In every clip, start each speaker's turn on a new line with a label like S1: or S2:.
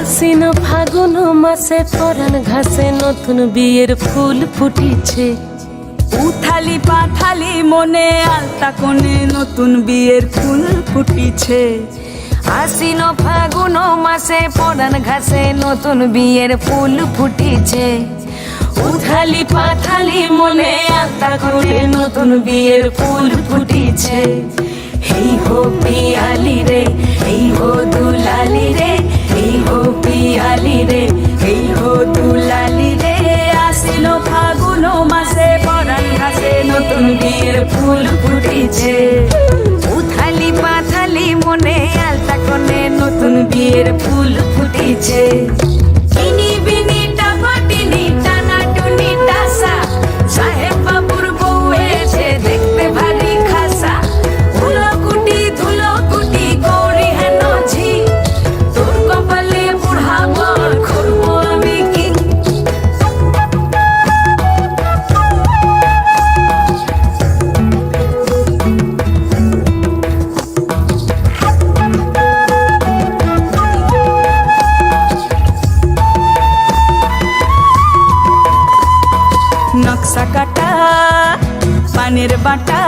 S1: আশ্বিন ফাগুন মাসে পরাণ ঘাসে নতুন বিয়ের ফুল ফুটিছে।
S2: উথালি পাথালি মনে আলতা কোণে নতুন বিয়ের ফুল ফুটিছে।
S1: আশ্বিন ফাগুন মাসে পরাণ ঘাসে নতুন বিয়ের ফুল ফুটিছে। উথালি পাথালি মনে আলতা করে নতুন বিয়ের ফুল ফুটিছে। এই হো পিয়ালি রে। এই হো দুলালি রে,
S2: আসিল ফাগুন মাসে, পরাণ ঘাসে নতুন বিয়ের ফুল ফুটেছে।
S1: উথালি পাথালি মনে আলতা কোণে নতুন বিয়ের ফুল ফুটেছে। চিনি
S2: নকশা কাটা, পানের বাটা,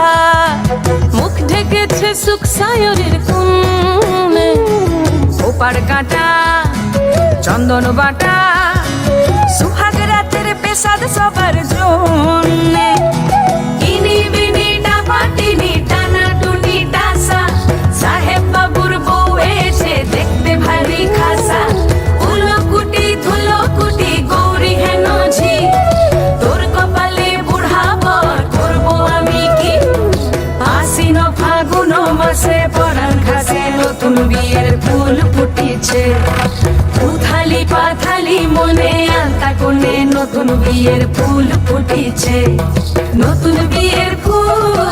S1: মুখ ঢেকেছে সুখ সায়রের কোণে
S2: ওপার কাটা, চন্দন বাটা, সুহাগ রাতের পেশাদ সবার জন্য
S1: ফাগুন পরান ঘাসে নতুন বিয়ের ফুল ফুটিছে। উথালি পাথালি মনে আলতা কোণে নতুন বিয়ের ফুল ফুটিছে। নতুন বিয়ের ফুল